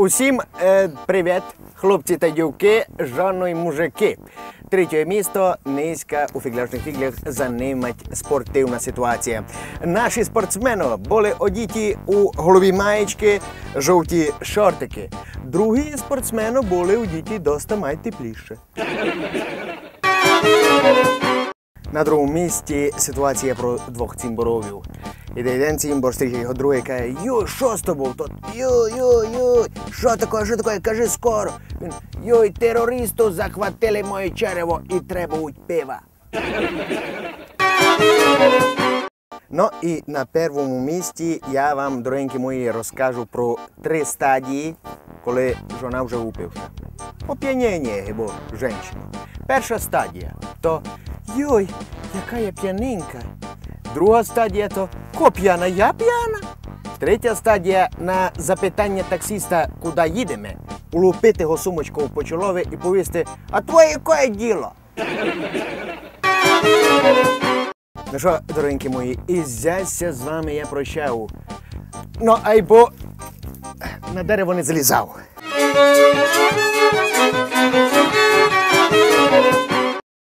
Усім е, привіт, хлопці та дівки, жано мужики. Третє місто низька у фігляшних фіглях занимать спортивна ситуація. Наші спортсмени були одіті у голубі маєчки, жовті шортики. Другі спортсмени були одіті доста май тепліше. На другому місці ситуація про двох цимборовів. Іде один цимбор, стріже його другий каже, йой, що з тобою? Тот, йой, йой, йой, що таке, що таке, кажи скоро. Він, йой, терористу захватили моє черево і требують пива. Ну і на першому місці я вам, дорогенькі мої, розкажу про три стадії, коли жона вже упивша. Оп'яніння, бо жінщина. Перша стадія то йой, яка я п'яненька. Друга стадія то ко п'яна, я п'яна. Третя стадія на запитання таксиста, куди їдемо, улупити його сумочку по чолові і повісти, а твоє яке діло? Ну що, дорогенькі мої, і зяся з вами я прощав. Ну, айбо на дерево не злізав.